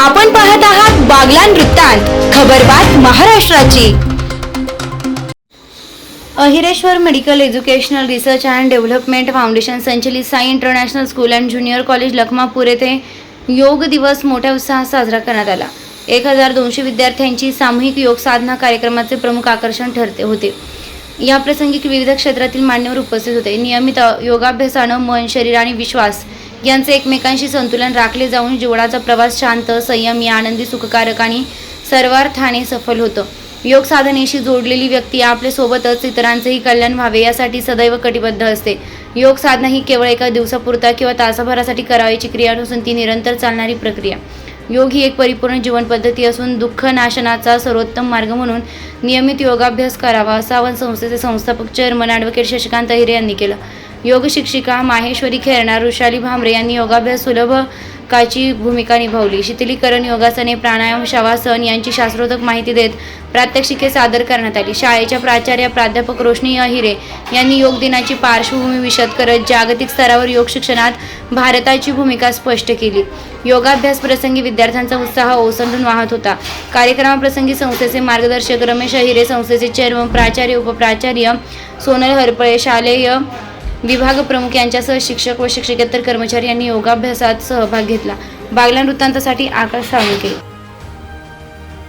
आपण पाहत आहात बागला वृत्तांत खबरबात महाराष्ट्राची. Ahireshwar medical educational research and development foundation संचलित Sai international school and junior college Lakhmapur येथे योग दिवस मोठ्या उत्साहात साजरा करण्यात आला. एक हजार दोनशे विद्यार्थ्यांची सामूहिक योग साधना कार्यक्रमाचे प्रमुख आकर्षण ठरते होते. या प्रसंगी विविध क्षेत्रातील मान्यवर उपस्थित होते. नियमित योगाभ्यासानं मन शरीर आणि विश्वास यांचे एकमेकांशी संतुलन राखले जाऊन जीवनाचा प्रवास शांत संयमी आनंदी सुखकारक आणि सर्वार्थाने सफल होतं. योग साधनेशी जोडलेली व्यक्ती आपल्यासोबतच इतरांचेही कल्याण व्हावे यासाठी सदैव कटिबद्ध असते. योग साधना ही केवळ एका दिवसापुरता किंवा तासाभरासाठी करावयाची क्रिया नसून ती निरंतर चालणारी प्रक्रिया. योग ही एक परिपूर्ण जीवन पद्धती असून दुःख नाशनाचा सर्वोत्तम मार्ग म्हणून नियमित योगाभ्यास करावा असा आवाहन संस्थेचे संस्थापक चेअरमन ॲडव्होकेट शशिकांत अहिरे यांनी केलं. योग शिक्षिका माहेश्वरी खेरणार ऋषाली भामरे यांनी योगाभ्यास सुलभ काची भूमिका निभावली. शिथिलीकरण योगासने प्राणायाम शवासन यांची शास्त्रोक्त माहिती देत प्रात्यक्षिके सादर करण्यात आली. शाळेच्या प्राचार्य प्राध्यापक रोशनी अहिरे यांनी योग दिनाची पार्श्वभूमी विशद करत जागतिक स्तरावर योग शिक्षणात भारताची भूमिका स्पष्ट केली. योगाभ्यास प्रसंगी विद्यार्थ्यांचा उत्साह ओसंडून वाहत होता. कार्यक्रमाप्रसंगी संस्थेचे मार्गदर्शक रमेश अहिरे संस्थेचे चेअरमन प्राचार्य उपप्राचार्य सोनल हरपळे शालेय विभाग प्रमुख यांच्यासह शिक्षक व शिक्षकेतर कर्मचारी यांनी योगाभ्यासात सहभाग घेतला. बागला वृत्तांतासाठी आकाश साळुंके